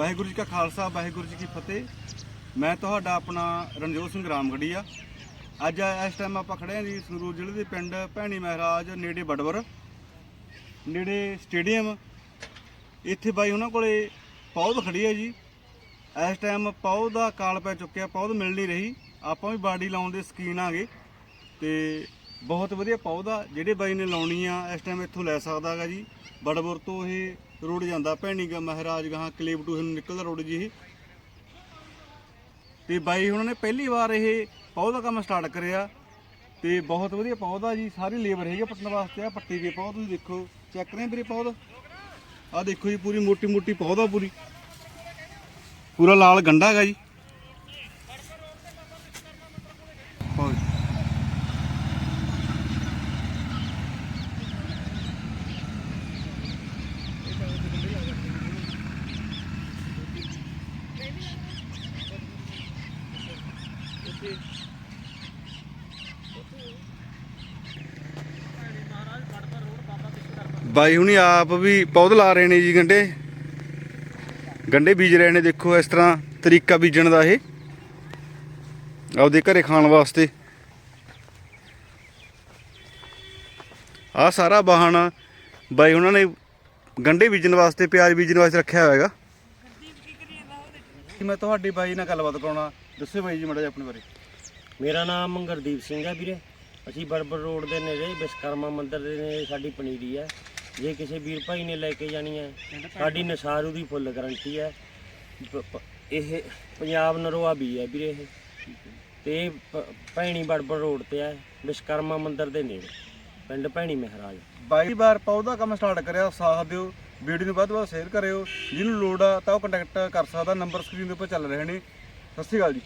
ਵਾਹਿਗੁਰੂ ਜੀ ਕਾ ਖਾਲਸਾ, ਵਾਹਿਗੁਰੂ ਜੀ ਕੀ ਫਤਿਹ। ਮੈਂ ਤੁਹਾਡਾ ਆਪਣਾ ਰਣਜੋਤ ਸਿੰਘ ਰਾਮਗੜੀ ਆ ਅੱਜ ਇਸ ਟਾਈਮ ਆਪਾਂ ਖੜੇ ਹਾਂ ਜੀ ਸੰਗਰੂਰ ਜ਼ਿਲ੍ਹੇ ਦੇ ਪਿੰਡ ਭੈਣੀ ਮਹਾਰਾਜ ਨੇੜੇ ਬੜਵਰ, ਨੇੜੇ ਸਟੇਡੀਅਮ। ਇੱਥੇ ਬਾਈ ਉਹਨਾਂ ਕੋਲੇ ਪੌਦ ਖੜੀ ਹੈ ਜੀ। ਇਸ ਟਾਈਮ ਪੌਦ ਦਾ ਕਾਲ ਪੈ ਚੁੱਕਿਆ ਪੌਦ ਮਿਲ ਨਹੀਂ ਰਹੀ। ਆਪਾਂ ਵੀ ਬਾਡੀ ਲਾਉਣ ਦੇ ਸਕੀਨ ਆਗੇ। ਤੇ ਬਹੁਤ ਵਧੀਆ ਪੌਦਾ ਜਿਹੜੇ ਬਾਈ ਨੇ ਲਾਉਣੀ ਆ, ਇਸ ਟਾਈਮ ਇੱਥੋਂ ਲੈ ਸਕਦਾ ਹੈਗਾ ਜੀ। ਬੜਬੁਰ ਤੋਂ ਇਹ ਰੋਡ ਜਾਂਦਾ। ਭੈਣੀ ਗਾ ਮਹਾਰਾਜ ਗਾਹਾਂ ਕਲੇਬ ਟੂ ਨੂੰ ਨਿਕਲਦਾ ਰੋਡ ਜੀ। ਇਹ ਤੇ ਬਾਈ ਉਹਨਾਂ ਨੇ ਪਹਿਲੀ ਵਾਰ ਇਹ ਪੌਦਾ ਕੰਮ ਸਟਾਰਟ ਕਰਿਆ। ਤੇ ਬਹੁਤ ਵਧੀਆ ਪੌਦਾ ਜੀ, ਸਾਰੀ ਲੇਬਰ ਹੈਗੀ ਆ ਪੱਟਣ ਵਾਸਤੇ। ਆ ਪੱਟੀ ਦੇ ਪੌਦ ਤੁਸੀਂ ਦੇਖੋ ਚੈੱਕ ਰਹੇ ਵੀਰੇ ਪੌਦ ਆ ਦੇਖੋ ਜੀ, ਪੂਰੀ ਮੋਟੀ ਮੋਟੀ ਪੌਦਾ ਪੂਰੀ। ਪੂਰਾ ਲਾਲ ਗੰਡਾ ਹੈਗਾ ਜੀ। ਬਾਈ ਹੁਣੀ ਆਪ ਵੀ ਪੌਦ ਲਾ ਰਹੇ ਨੇ ਜੀ ਗੰਡੇ। ਗੰਡੇ ਬੀਜ ਰਹੇ ਨੇ ਦੇਖੋ ਇਸ ਤਰ੍ਹਾਂ ਤਰੀਕਾ ਬੀਜਣ ਦਾ ਇਹ। ਆਪਦੇ ਘਰੇ ਖਾਣ ਵਾਸਤੇ। ਆ ਸਾਰਾ ਬਾਹਣ ਬਾਈ ਉਹਨਾਂ ਨੇ ਗੰਡੇ ਬੀਜਣ ਵਾਸਤੇ, ਪਿਆਜ਼ ਬੀਜਣ ਵਾਸਤੇ ਰੱਖਿਆ ਹੋਇਆ ਹੈਗਾ। ਮੈਂ ਤੁਹਾਡੀ ਬਾਈ ਨਾਲ ਗੱਲਬਾਤ ਕਰਾਉਣਾ? ਦੱਸੋ ਬਾਈ ਜੀ ਮੜਾ ਆਪਣੇ ਬਾਰੇ। ਮੇਰਾ ਨਾਮ ਗੁਰਦੀਪ ਸਿੰਘ ਹੈ ਵੀਰੇ। ਅਸੀਂ ਬੜਬੜ ਰੋਡ ਦੇ ਨੇੜੇ ਵਿਸ਼ਕਰਮਾ ਮੰਦਿਰ ਦੇ ਨੇੜੇ ਸਾਡੀ ਪਨੀਰੀ ਹੈ ਜੇ ਕਿਸੇ ਵੀਰ ਭਾਈ ਨੇ ਲੈ ਕੇ ਜਾਣੀ ਹੈ ਸਾਡੀ ਨਸਾਰੂ ਦੀ ਫੁੱਲ ਗਾਰੰਟੀ ਹੈ ਪ- ਪ- ਇਹ ਪੰਜਾਬ ਨਰੋਆ ਵੀ ਹੈ ਵੀਰੇ ਇਹ। ਤੇ ਇਹ ਪ- ਭੈਣੀ ਬੜਬੜ ਰੋਡ ਤੇ ਹੈ ਵਿਸ਼ਕਰਮਾ ਮੰਦਿਰ ਦੇ ਨੇੜੇ। ਪਿੰਡ ਭੈਣੀ ਮਹਾਰਾਜ। ਬਾਈ ਵਾਰ ਪੌਦਾ ਕੰਮ ਸਟਾਰਟ ਕਰਿਆ ਸਾਥ ਦਿਓ। ਵੀਡੀਓ ਨੂੰ ਵੱਧ ਤੋਂ ਵੱਧ ਸ਼ੇਅਰ ਕਰਿਓ। ਜਿਹਨੂੰ ਲੋੜ ਆ ਤਾਂ ਉਹ ਕੰਟੈਕਟ ਕਰ ਸਕਦਾ ਨੰਬਰ ਸਕਰੀਨ ਦੇ ਉੱਪਰ ਚੱਲ ਰਹੇ ਨੇ। ਸਤਿ ਸ਼੍ਰੀ ਅਕਾਲ ਜੀ।